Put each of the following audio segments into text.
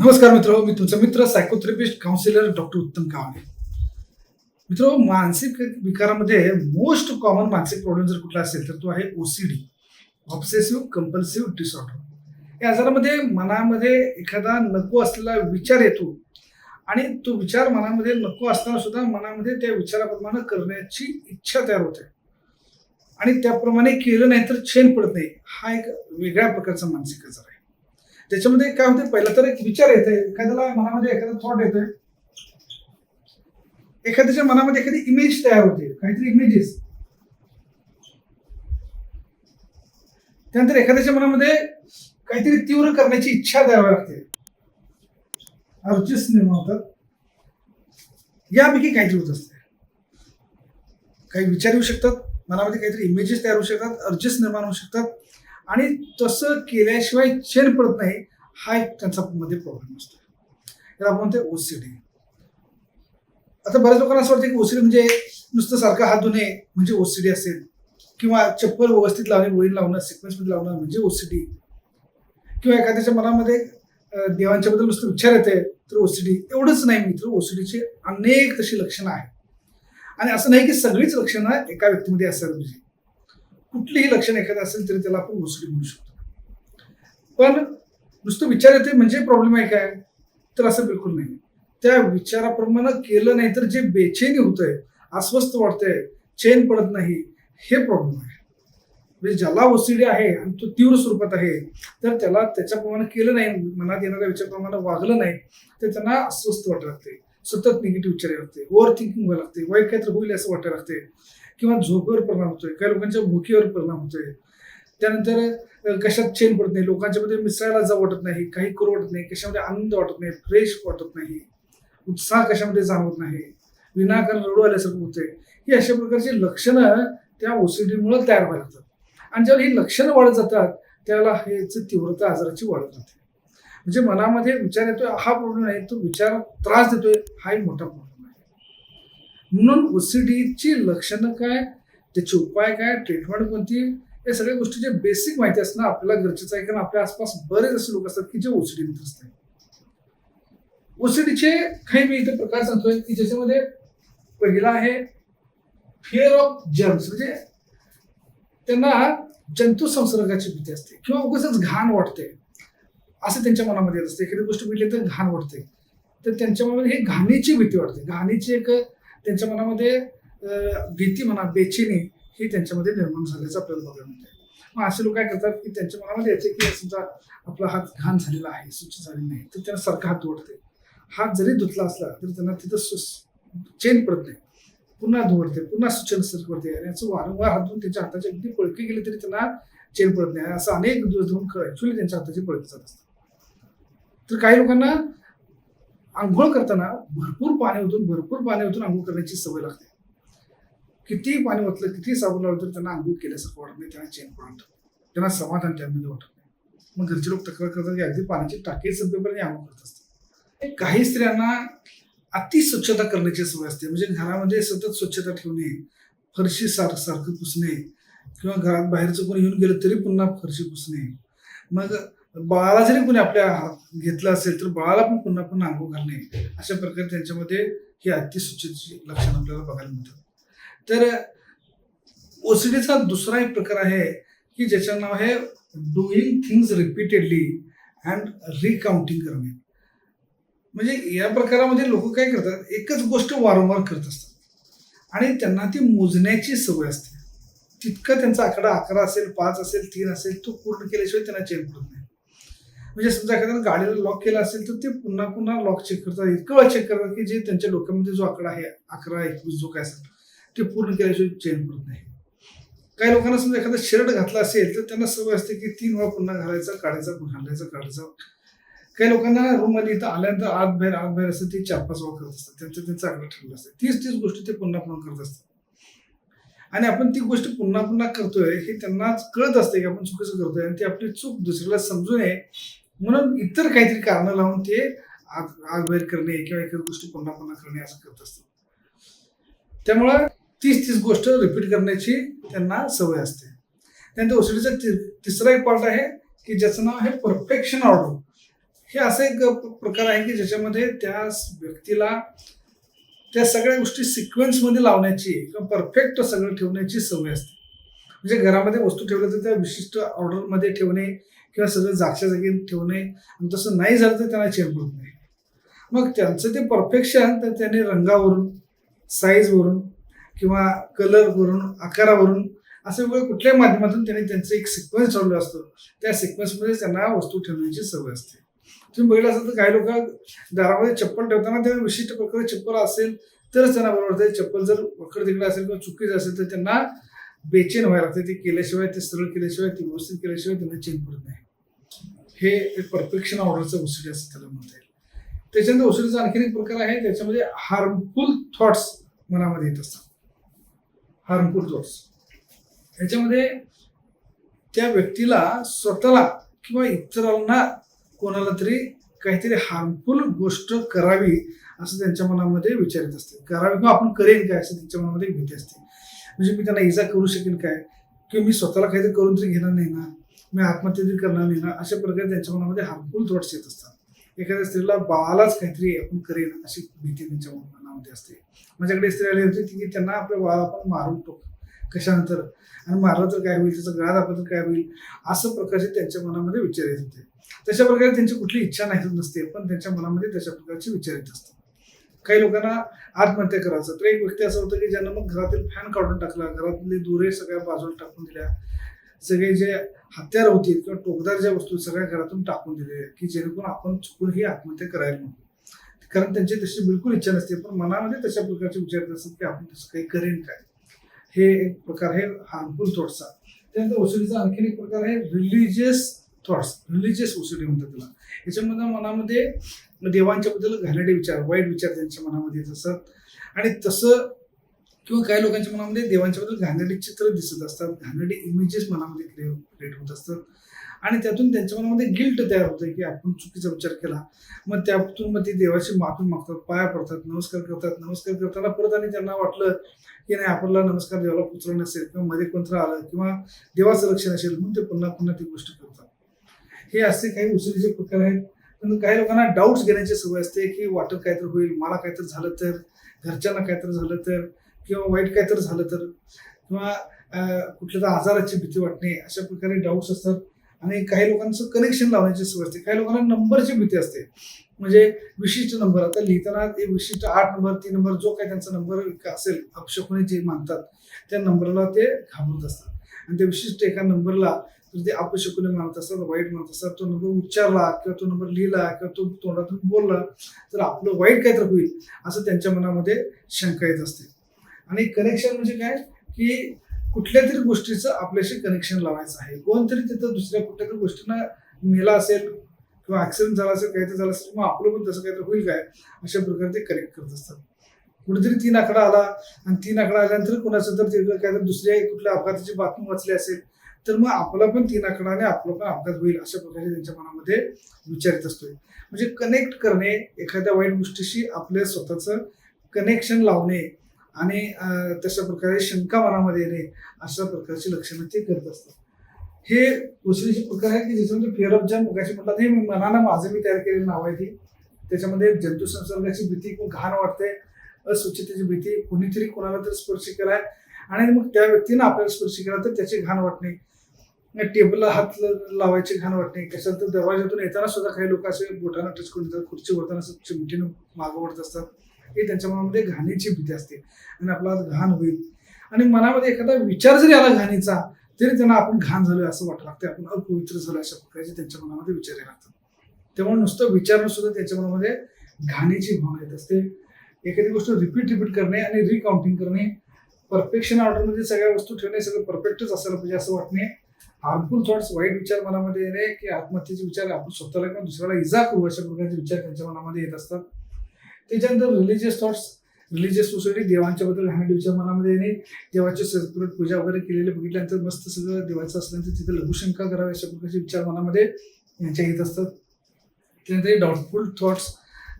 नमस्कार मित्र मी तुमचा मित्र सायकोथेरपिस्ट काउन्सिलर डॉक्टर उत्तम कावणे मित्र मानसिक विकारामध्ये मोस्ट कॉमन मानसिक प्रॉब्लेम जर कुठला असेल तर तो आहे ओसीडी ऑब्सेसिव्ह कंपल्सिव्ह डिसऑर्डर या आजारामध्ये मनामध्ये एखादा नको असलेला विचार येतो आणि तो विचार मनामध्ये नको असताना सुद्धा मनामध्ये त्या विचाराप्रमाणे करण्याची इच्छा तयार होते. आणि त्याप्रमाणे केलं नाही तर चेन पडत नाही. हा एक वेगळ्या प्रकारचा मानसिक आजार आहे. त्याच्यामध्ये काय होते पहिला तर एक विचार येते एखाद्याला मनामध्ये एखादा थॉट येतोय. एखाद्याच्या मनामध्ये एखादी इमेज तयार होते काहीतरी इमेजेस त्यानंतर एखाद्याच्या मनामध्ये काहीतरी तीव्र करण्याची इच्छा द्यावी लागते. अर्जिस निर्माण होतात. यापैकी काहीतरी होत असते. काही विचार येऊ शकतात मनामध्ये काहीतरी इमेजेस तयार होऊ शकतात अर्जिस निर्माण होऊ शकतात. आणि तसं केल्याशिवाय चेन पडत नाही हा एक त्यांचा मध्ये प्रॉब्लेम असतो. याला आपण म्हणतो ओसीडी आता बऱ्याच लोकांना असं वाटतं की ओसीडी म्हणजे नुसतं सारखा हात धुणे म्हणजे ओसीडी असेल. किंवा चप्पल व्यवस्थित लावणे गोळी लावणं सिक्वेन्समध्ये लावणं म्हणजे ओसीडी किंवा एखाद्याच्या मनामध्ये देवांच्या बद्दल नुसतं विचार येते तर ओसीडी एवढंच नाही मित्र ओसीडीचे अनेक तशी लक्षणं आहेत. आणि असं नाही की सगळीच लक्षणं एका व्यक्तीमध्ये असायला पाहिजे. कुठलीही लक्षण एखादं असेल तरी त्याला आपण ओसीडी म्हणू शकतो. पण नुसतं विचार येते म्हणजे प्रॉब्लेम आहे काय? तर असं बिलकुल नाही. त्या विचाराप्रमाणे केलं नाही तर जे बेचैनी होतंय अस्वस्थ वाटतंय चेन पडत नाही हे प्रॉब्लेम आहे. म्हणजे ज्याला ओसीडी आहे आणि तो तीव्र स्वरूपात आहे तर त्याला त्याच्याप्रमाणे केलं नाही मनात येणाऱ्या विचारप्रमाणे वागलं नाही तर त्यांना अस्वस्थ वाटायला लागते सतत निगेटिव्ह विचार लागते ओव्हर थिंकिंग व्हायला लागते वाईट काहीतरी होईल असं वाटायला लागते किंवा झोपेवर परिणाम होतोय काही लोकांच्या भुकीवर परिणाम होतोय. त्यानंतर कशात चेन पडत नाही लोकांच्या मध्ये मिसळायला जाऊ वाटत नाही काही करू वाटत नाही कशामध्ये आनंद वाटत नाही फ्रेश वाटत नाही उत्साह कशामध्ये जाणवत नाही विनाकारण रडू आल्यासारखं होतंय. ही अशा प्रकारची लक्षणं त्या ओसीडीमुळे तयार व्हायला लागतात. आणि जेव्हा ही लक्षणं वाढत जातात त्याला ह्याची तीव्रता आजाराची वाढत जाते. म्हणजे मनामध्ये विचार येतोय हा प्रॉब्लेम आहे तो विचार त्रास देतोय हा एक मोठा प्रॉब्लेम. आहे म्हणून ओसीडीची लक्षणं काय त्याचे उपाय काय ट्रीटमेंट कोणती या सगळ्या गोष्टीची बेसिक माहिती असणं आपल्याला गरजेचं आहे. कारण आपल्या आसपास बरेच असे लोक असतात की जे ओसीडी असतात. ओसीडीचे काही मी इथे प्रकार सांगतोय की ज्याच्यामध्ये पहिला आहे फिअर ऑफ जर्म्स म्हणजे त्यांना जंतू संसर्गाची भीती असते किंवा उगाच घाण वाटते. असं त्यांच्या मनामध्ये येत असते. एखादी गोष्ट भेटली तर घाण वाटते. तर त्यांच्या मनामध्ये हे घाणीची भीती वाटते. घाणीची एक त्यांच्या मनामध्ये भीती म्हणा बेचिनी ही त्यांच्यामध्ये निर्माण झाल्याचं आपल्याला बघायला मिळते मग असे लोक काय करतात की त्यांच्या मनामध्ये येते की समजा आपला हात घाण झालेला आहे स्वच्छ झालेला नाही तर त्यांना सारखा हात धुवडते हात जरी धुतला असला तरी त्यांना तिथं चेन पडत नाही. पुन्हा धुवडते पुन्हा सुचन करते आणि असं वारंवार हात धुवून त्यांच्या हाताची अगदी पळकी गेली तरी त्यांना चेन पडत नाही. असं अनेक दिवस धुवून ऍक्च्युली त्यांच्या हाताची पळकी जात असतात. तर काही लोकांना आंघोळ करताना भरपूर पाणी ओतून भरपूर पाणी ओतून आंघोळ करण्याची सवय लागते. कितीही पाणी ओतलं कितीही साबण लावलं तरी त्यांना आंघोळ केल्यासारखं वाटत नाही त्यांना चेन पडत त्यांना समाधान त्यामध्ये वाटत नाही. मग घरचे लोक तक्रार करतात की अगदी पाण्याची टाकी संपेपर्यंत आंघोळ करत असतात. काही स्त्रियांना अति स्वच्छता करण्याची सवय असते. म्हणजे घरामध्ये सतत स्वच्छता ठेवणे फरशी सार सारखं पुसणे किंवा घरात बाहेरचं कोणी येऊन गेलं तरी पुन्हा फरशी पुसणे. मग बाळाला जरी कोणी आपल्या हात घेतलं असेल तर बाळाला पण पुन्हा पुन्हा आंघोळ घालणे अशा प्रकारे त्यांच्यामध्ये ही अतिसूचीची लक्षणं आपल्याला बघायला मिळतात. तर ओसीडीचा दुसरा एक प्रकार आहे की ज्याचं नाव आहे doing things repeatedly and recounting करणे. म्हणजे या प्रकारामध्ये लोक काय करतात एकच गोष्ट वारंवार करत असतात. आणि त्यांना ती मोजण्याची सवय असते. तितकं त्यांचा आकडा अकरा असेल पाच असेल तीन असेल तो पूर्ण केल्याशिवाय त्यांना चेन पडत नाही. म्हणजे समजा एखाद्यानं गाडीला लॉक केलं असेल तर ते पुन्हा पुन्हा लॉक चेक करतात. इतकं चेक करतात की जे त्यांच्या डोक्यामध्ये जो आकडा आहे अकरा एकवीस जो काय असेल ते पूर्ण केल्याशिवाय चेंज पडत नाही. काही लोकांना समजा एखादा शर्ट घातला असेल तर त्यांना सवय असते की तीन वेळा पुन्हा घालायचा काढायचा घालायचा काढायचा. काही लोकांना रूममध्ये इथं आल्यानंतर आत बाहेर आत बाहेर असं ते चार पाच वेळा करत असतात. त्यांचं त्यांचं आकडा ठरलं असतं. तीच तीच गोष्ट ते पुन्हा पुन्हा करत असतात. आणि आपण ती गोष्ट पुन्हा पुन्हा करतोय हे त्यांना कळत असते की आपण चुकीचं करतोय आणि ती आपली चूक दुसऱ्याला समजू नये म्हणून इतर काहीतरी कारणं लावून ते आग आग बाहेर करणे किंवा एखादी गोष्टी पुन्हा पुन्हा करणे असं करत असतात. त्यामुळं तीच तीच गोष्ट रिपीट करण्याची त्यांना सवय असते. त्यानंतर ओसीडीचा तिसरा एक पार्ट आहे की ज्याचं नाव आहे परफेक्शन ऑर्डर हे असं एक प्रकार आहे की ज्याच्यामध्ये त्या व्यक्तीला त्या सगळ्या गोष्टी सिक्वेन्समध्ये लावण्याची किंवा परफेक्ट सगळं ठेवण्याची सवय असते. म्हणजे घरामध्ये वस्तू ठेवल्या तर त्या विशिष्ट ऑर्डरमध्ये ठेवणे किंवा सगळं जागच्या जागी ठेवणे. आणि तसं नाही झालं तर त्यांना चेन पडत नाही. मग त्यांचं ते परफेक्शन तर त्यांनी रंगावरून साईजवरून किंवा कलरवरून आकारावरून असं वेगवेगळ्या कुठल्याही माध्यमातून त्यांनी त्यांचं एक सिक्वेन्स ठरवलं असतं. त्या सिक्वेन्समध्ये त्यांना वस्तू ठेवण्याची सवय असते. तुम्ही बघितलं असेल तर काही लोक दारामध्ये चप्पल ठेवताना त्यांना विशिष्ट प्रकारे चप्पल असेल तरच त्यांना बरोबर वाटतं. चप्पल जर वखड तिकडे असेल किंवा चुकीचं असेल तर त्यांना बेचैन व्हायला लागते. ते केल्याशिवाय ते सरळ केल्याशिवाय ते व्यवस्थित केल्याशिवाय त्यांना चेन पडत नाही. हे एक परफेक्शन ऑर्डरचं वसुली असं त्याला म्हणता येईल. त्याच्यानंतर वसुलीचा आणखीन एक प्रकार आहे त्याच्यामध्ये हार्मफुल थॉट्स मनामध्ये येत असतात. हार्मफुल थॉट्स याच्यामध्ये त्या व्यक्तीला स्वतःला किंवा इतरांना कोणाला तरी काहीतरी हार्मफुल गोष्ट करावी असं त्यांच्या मनामध्ये विचारित असते. करावी किंवा आपण करेन काय असं त्यांच्या मनामध्ये भीती असते. म्हणजे मी त्यांना इजा करू शकेन काय? किंवा मी स्वतःला काहीतरी करून तरी घेणार नाही ना? मी आत्महत्या तरी करणार नाही ना अशा प्रकारे त्यांच्या मनामध्ये हार्मफुल थॉट्स येत असतात. एखाद्या स्त्रीला बाळालाच काहीतरी आपण करेन अशी भीती त्यांच्या मनामध्ये असते. माझ्याकडे स्त्री आली होती की त्यांना आपल्या बाळाला आपण मारून टाकू कशानंतर? आणि मारलं तर काय होईल? त्याचं गळा आपलं तर काय होईल? असं प्रकारचे त्यांच्या मनामध्ये विचार येत होते. तशा प्रकारे त्यांची कुठली इच्छा नाही नसते पण त्यांच्या मनामध्ये तशा प्रकारचे विचार येत असतात. काही लोकांना आत्महत्या करायचं. तर एक व्यक्ती असं होतं की ज्यांना मग घरातील फॅन काढून टाकला घरातले दुरे सगळ्या बाजूला टाकून दिल्या. सगळे जे हत्यार होतील किंवा टोकदार ज्या वस्तू सगळ्या घरातून टाकून दिलेल्या की जेणेकरून आपण चुकून ही आत्महत्या करायला नको. कारण त्यांची तशी बिलकुल इच्छा नसते पण मनामध्ये तशा प्रकारचे विचार असतात की आपण तसं काही करेन काय? हे एक प्रकार आहे हार्मफुल थॉट्सचा त्यानंतर वसुलीचा आणखीन एक प्रकार आहे रिलिजियस थॉट्स रिलिजियस वसुली म्हणतात त्याला. याच्यामध्ये मनामध्ये देवांच्याबद्दल बद्दल विचार वाईट विचार त्यांच्या मनामध्ये येत असतात. आणि तसं किंवा काही लोकांच्या मनामध्ये देवांच्या बद्दल घाणेरडी चित्र दिसत असतात घाणेरडे इमेजेस मनामध्ये क्रिएट होत असतात. आणि त्यातून त्यांच्या मनामध्ये गिल्ट तयार होतं की आपण चुकीचा विचार केला. मग त्यातून मग ते देवाची माफी मागतात पाया पडतात नमस्कार करतात नमस्कार करताना परत आणि त्यांना वाटलं की नाही आपल्याला नमस्कार देवाला पुचलं नसेल किंवा मध्ये कोणतं आलं किंवा देवाचं रक्षण असेल म्हणून ते पुन्हा पुन्हा ती गोष्ट करतात. हे असे काही उसरीचे प्रकार आहेत. पण काही लोकांना डाऊट्स घेण्याची सवय असते की वाटत काहीतरी होईल मला काहीतरी झालं तर घरच्यांना काहीतरी झालं तर. किंवा वाईट काय तर झालं तर? किंवा कुठल्या तर आजाराची भीती वाटणे अशा प्रकारे डाऊट्स असतात. आणि काही लोकांचं कनेक्शन लावण्याची सवय असते. काही लोकांना नंबरची भीती असते. म्हणजे विशिष्ट नंबर. आता लिहिताना ते विशिष्ट आठ नंबर तीन नंबर जो काही त्यांचा नंबर असेल अपशकुने जे मानतात त्या नंबरला ते घाबरत असतात. आणि त्या विशिष्ट एका नंबरला तर ते अपशकुने मानत असतात वाईट मानत असतात तो नंबर उच्चारला किंवा तो नंबर लिहिला किंवा तो तोंडातून बोलला तर आपलं वाईट काहीतरी तर होईल असं त्यांच्या मनामध्ये शंका येत असते. आणि कनेक्शन म्हणजे काय? की कुठल्या तरी गोष्टीचं आपल्याशी कनेक्शन लावायचं आहे. कोणतरी तिथं दुसऱ्या कुठल्या तरी गोष्टीनं मेला असेल किंवा ऍक्सिडेंट झाला असेल काहीतरी झालं असेल मग आपलं पण तसं काहीतरी होईल काय? अशा प्रकारे ते कनेक्ट करत असतात. कुठेतरी तीन आकडा आला आणि तीन आकडा आल्यानंतर कुणाचं तर तिकडं काहीतरी दुसऱ्या कुठल्या अपघाताची बातमी वाचली असेल तर मग आपला पण तीन आकडा आणि आपला पण अपघात होईल अशा प्रकारे त्यांच्या मनामध्ये विचार येत असतोय. म्हणजे कनेक्ट करणे एखाद्या वाईट गोष्टीशी आपल्या स्वतःचं कनेक्शन लावणे आणि तशा प्रकारे शंका मनामध्ये येणे अशा प्रकारची लक्षणं ते करत असतात. हे दुसरीचे प्रकार आहेत की ज्याच्यामध्ये फिअर ऑफ जन मुगाशी म्हटलं हे मी मनानं माझं मी तयार केलेलं नाव आहे ती. त्याच्यामध्ये जंतू संसर्गाची भीती खूप घाण वाटते अस्वच्छतेची भीती कुणीतरी कोणाला तरी स्पर्श केलाय आणि मग त्या व्यक्तीनं आपल्याला स्पर्श केला तर त्याची घाण वाटणे टेबलला हात लावायची घाण वाटणे कशाला तर दरवाजातून येताना सुद्धा काही लोक असे बोटानं टच करून येतात खुर्ची वरताना चिमटीनं मागं वळत असतात. हे त्यांच्या मनामध्ये घाणीची भीती असते. आणि आपला घाण होईल. आणि मनामध्ये एखादा विचार जरी आला घाणीचा तरी त्यांना आपण घाण झालो असं वाटतं लागते आपण अपवित्र झालो अशा प्रकारचे त्यांच्या मनामध्ये विचार येत लागतात. त्यामुळे नुसतं विचारणं सुद्धा त्यांच्या मनामध्ये घाणीची भावना येत असते. एखादी गोष्ट रिपीट रिपीट करणे आणि रिकाउंटिंग करणे परफेक्शन ऑर्डरमध्ये सगळ्या वस्तू ठेवणे सगळं परफेक्टच असायला पाहिजे असं वाटणे हार्मफुल थॉट्स वाईट विचार मनामध्ये येणे की आत्महत्येचे विचार आपण स्वतःला किंवा दुसऱ्याला इजा करू अशा प्रकारचे विचार त्यांच्या मनामध्ये येत असतात. त्याच्यानंतर रिलिजियस थॉट्स रिलिजियस सोसायटी देवांच्या बद्दल विचार मनामध्ये येणे देवाची सेपरेट पूजा वगैरे केलेले बघितल्यानंतर मस्त सगळं देवाचं असल्यानंतर तिथे लघुशंका करावी अशा प्रकारचे विचार मनामध्ये यांच्या येत असतात. त्यानंतर डाऊटफुल थॉट्स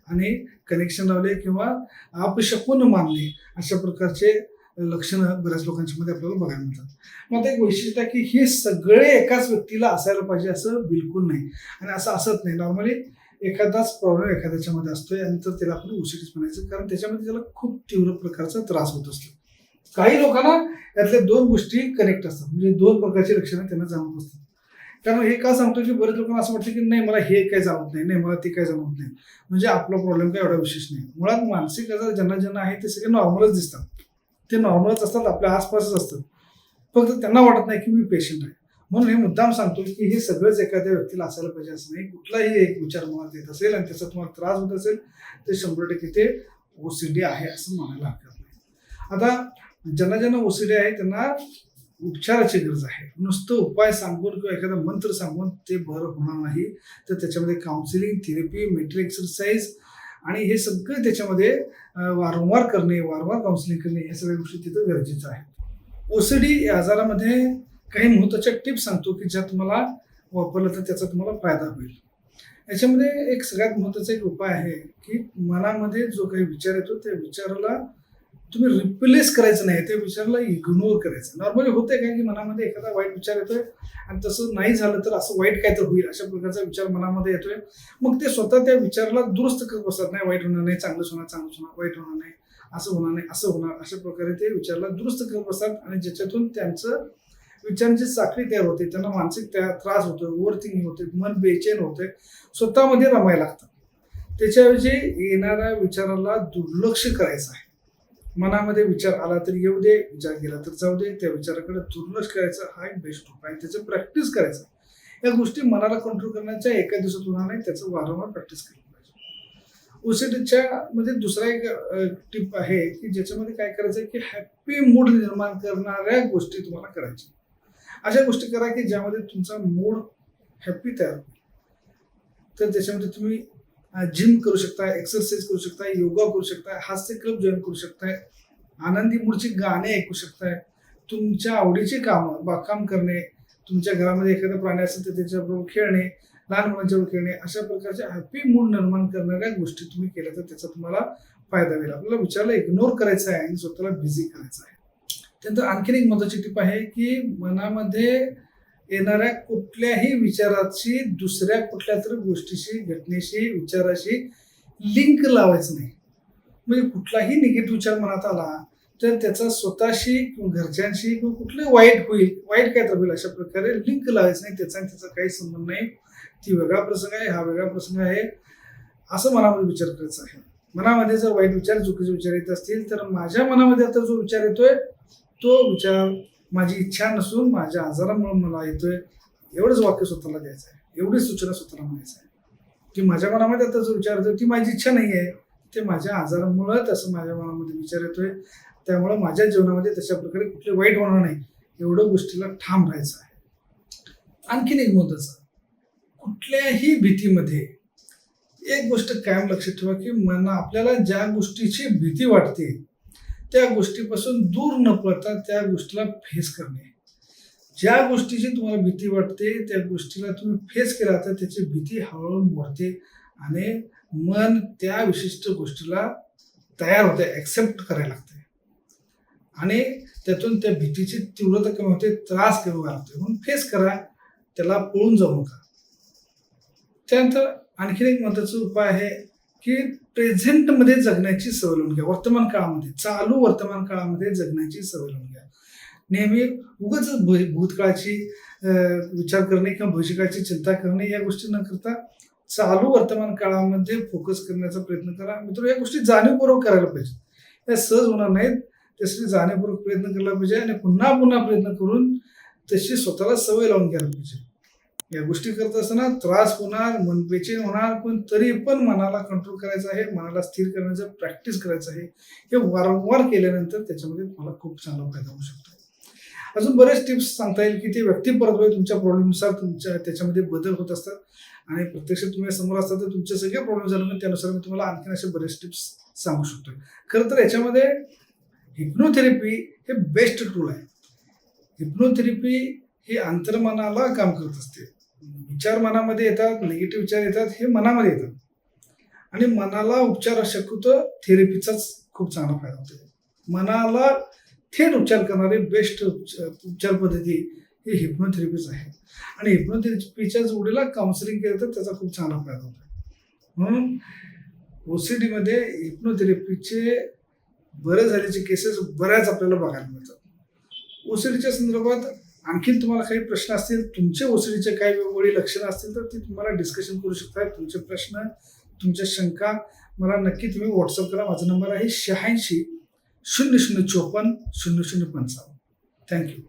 आणि कनेक्शन लावले किंवा अपशकून मानले अशा प्रकारचे लक्षणं बऱ्याच लोकांच्या मध्ये आपल्याला बघायला मिळतात. मग आता एक वैशिष्ट्य आहे की हे सगळे एकाच व्यक्तीला असायला पाहिजे असं बिलकुल नाही. आणि असं असत नाही. नॉर्मली एखादाच प्रॉब्लेम एखाद्याच्या मध्ये असतोय आणि तर त्याला आपण ओसीडीच म्हणायचं कारण त्याच्यामध्ये त्याला खूप तीव्र प्रकारचा त्रास होत असतो. काही लोकांना यातल्या दोन गोष्टी कनेक्ट असतात. म्हणजे दोन प्रकारची लक्षणं त्यांना जाणवत असतात. त्यामुळे हे का सांगतो की बरेच लोकांना असं वाटतं की नाही मला हे काय जाणवत नाही नाही मला ते काय जाणवत नाही. म्हणजे आपला प्रॉब्लेम काय एवढा विशेष नाही. मुळात मानसिक आजार ज्यांना ज्यांना आहे ते सगळे नॉर्मलच दिसतात. ते नॉर्मलच असतात आपल्या आसपासच असतात. फक्त त्यांना वाटत नाही की मी पेशंट आहे. म्हणून हे मुद्दाम सांगतो की हे सगळंच एखाद्या व्यक्तीला असायला पाहिजे असं नाही. कुठलाही एक विचार मनात येत असेल आणि त्याचा तुम्हाला त्रास होत असेल तर शंभर टक्के ते ओसीडी आहे असं म्हणायला हरकत नाही. आता ज्यांना ज्यांना ओसीडी आहे त्यांना उपचाराची गरज आहे. नुसतं उपाय सांगून किंवा एखादा मंत्र सांगून ते बरं होणार नाही. तर त्याच्यामध्ये काउन्सिलिंग थेरपी मेंटल एक्सरसाइज आणि हे सगळं त्याच्यामध्ये वारंवार करणे वारंवार काउन्सिलिंग करणे या सगळ्या गोष्टी तिथं गरजेचं आहे. ओसीडी या आजारामध्ये काही महत्त्वाच्या टिप्स सांगतो की ज्या तुम्हाला वापरलं तर त्याचा तुम्हाला फायदा होईल. याच्यामध्ये एक सगळ्यात महत्त्वाचा एक उपाय आहे की मनामध्ये जो काही विचार येतो त्या विचाराला तुम्ही रिप्लेस करायचं नाही त्या विचाराला इग्नोर करायचं. नॉर्मली होते काय की मनामध्ये एखादा वाईट विचार येतोय आणि तसं नाही झालं तर असं वाईट काय तर होईल अशा प्रकारचा विचार मनामध्ये येतोय. मग ते स्वतः त्या विचाराला दुरुस्त करत बसतात नाही. वाईट होणार नाही चांगलंच होणार चांगलंच होणार वाईट होणार नाही असं होणार नाही असं होणार अशा प्रकारे ते विचाराला दुरुस्त करत बसतात आणि ज्याच्यातून त्यांचं विचारांची साखळी तयार होते त्यांना मानसिक त्रास होतो ओव्हर थिंकिंग होते मन बेचैन होते स्वतःमध्ये रमायला लागतं. त्याच्याऐवजी येणाऱ्या विचाराला दुर्लक्ष करायचं आहे. मनामध्ये विचार आला तर येऊ दे विचार गेला तर जाऊ दे त्या विचाराकडे दुर्लक्ष करायचं हा एक बेस्ट उपाय आहे. त्याचं प्रॅक्टिस करायचं या गोष्टी मनाला कंट्रोल करण्याच्या एका दिवसात होणार नाही त्याचं वारंवार प्रॅक्टिस केली पाहिजे. ओसीडीच्या मध्ये दुसरा एक टिप आहे की ज्याच्यामध्ये काय करायचं की हॅप्पी मूड निर्माण करणाऱ्या गोष्टी तुम्हाला करायच्या अशा गोष्टी करा की ज्यामध्ये तुमचा मूड हॅपी तयार होईल. तर त्याच्यामध्ये तुम्ही जिम करू शकता एक्सरसाइज करू शकता योगा करू शकता हास्य क्लब जॉईन करू शकताय आनंदी मूडची गाणे ऐकू शकताय तुमच्या आवडीची कामं बागकाम करणे तुमच्या घरामध्ये एखादा प्राणी असेल तर त्याच्याबरोबर खेळणे लहान मुलांच्याबरोबर खेळणे अशा प्रकारच्या हॅपी मूड निर्माण करणाऱ्या गोष्टी तुम्ही केल्या तर त्याचा तुम्हाला फायदा होईल. आपल्याला विचारला इग्नोर करायचा आहे आणि स्वतःला बिझी करायचं आहे. त्यानंतर आणखीन एक महत्वाची टिप आहे की मनामध्ये येणाऱ्या कुठल्याही विचाराची दुसऱ्या कुठल्या तरी गोष्टीशी घटनेशी विचाराशी लिंक लावायचं नाही. म्हणजे कुठलाही निगेटिव्ह विचार मनात आला तर त्याचा स्वतःशी किंवा घरच्यांशी किंवा कुठले वाईट होईल वाईट काय तर होईल अशा प्रकारे लिंक लावायचं नाही. त्याचा आणि त्याचा काही संबंध नाही. ती वेगळा प्रसंग आहे हा वेगळा प्रसंग आहे. असं मनामध्ये विचार करायचा आहे. मनामध्ये जर वाईट विचार चुकीचे विचार येत असतील तर माझ्या मनामध्ये आता जो विचार येतोय तो विचार माझी इच्छा नसून माझ्या आजारामुळे मला येतोय. एवढंच वाक्य स्वतःला द्यायचं आहे एवढीच सूचना स्वतःला म्हणायचं आहे की माझ्या मनामध्ये आता जो विचार येतो ती माझी इच्छा नाही आहे ते माझ्या आजारामुळं तसं माझ्या मनामध्ये विचार येतोय. त्यामुळं माझ्या जीवनामध्ये तशा प्रकारे कुठले वाईट होणार नाही. एवढं गोष्टीला ठाम राहायचं आहे. आणखीन एक महत्वाचं कुठल्याही भीतीमध्ये एक गोष्ट कायम लक्षात ठेवा की मना आपल्याला ज्या गोष्टीची भीती वाटते त्या गोष्टीपासून दूर न पडता त्या गोष्टीला फेस करणे. ज्या गोष्टीची तुम्हाला भीती वाटते त्या गोष्टीला तुम्ही फेस केला तर त्याची भीती हळूहळू मोडते आणि मन त्या विशिष्ट गोष्टीला तयार होते ॲक्सेप्ट करायला लागते. आणि त्यातून त्या भीतीची तीव्रता कमी होते त्रास कमी व्हायला लागते. म्हणून फेस करा त्याला पळून जाऊ नका. त्यानंतर आणखीन एक महत्त्वाचा उपाय आहे की प्रेझेंटमध्ये जगण्याची सवय लावून घ्या. वर्तमान काळामध्ये चालू वर्तमान काळामध्ये जगण्याची सवय लावून घ्या. नेहमी उगाच भूतकाळाची विचार करणे किंवा भविष्यकाळाची चिंता करणे या गोष्टी न करता चालू वर्तमान काळामध्ये फोकस करण्याचा प्रयत्न करा. मित्र या गोष्टी जाणीवपूर्वक करायला पाहिजे. या सहज होणार नाहीत. त्यासाठी जाणीवपूर्वक प्रयत्न करायला पाहिजे आणि पुन्हा पुन्हा प्रयत्न करून तशी स्वतःला सवय लावून घ्यायला पाहिजे. या गोष्टी करत असताना त्रास होणार मन बेचैन होणार पण तरी पण मनाला कंट्रोल करायचं आहे मनाला स्थिर करण्याचं प्रॅक्टिस करायचं आहे. हे वारंवार केल्यानंतर त्याच्यामध्ये तुम्हाला खूप चांगला फायदा होऊ शकतो. अजून बरेच टिप्स सांगता येईल की ते व्यक्ती परत तुमच्या प्रॉब्लेमनुसार तुमच्या त्याच्यामध्ये बदल होत असतात. आणि प्रत्यक्ष तुम्ही समोर असतात तर तुमचे सगळे प्रॉब्लेम झाले त्यानुसार मी तुम्हाला आणखीन असे बरेच टिप्स सांगू शकतो. खरं तर याच्यामध्ये हिप्नोथेरपी हे बेस्ट टूल आहे. हिप्नोथेरपी ही अंतर्मनाला काम करत असते. विचार मनामध्ये येतात निगेटिव्ह विचार येतात हे मनामध्ये येतात. आणि मनाला उपचार शक्यतो थेरपीचाच खूप चांगला फायदा होतो. मनाला थेट उपचार करणारी बेस्ट उपचार पद्धती ही हिप्नोथेरपीच आहे. आणि हिप्नोथेरपीच्या जोडीला काउन्सिलिंग केलं तर त्याचा खूप चांगला फायदा होतो. म्हणून ओ सी डीमध्ये हिप्नोथेरपीचे बरे झाल्याचे केसेस बऱ्याच आपल्याला बघायला मिळतात. ओसीडीच्या संदर्भात आणखीन तुम्हाला काही प्रश्न असतील तुमचे ओसरीचे काही वेगवेगळी लक्षणं असतील तर ती तुम्हाला डिस्कशन करू शकता. तुमचे प्रश्न तुमच्या शंका मला नक्की तुम्ही व्हॉट्सअप करा. माझा नंबर आहे शहाऐंशी शून्य शून्य चोपन्न शून्य शून्य पंचावन्न. थँक्यू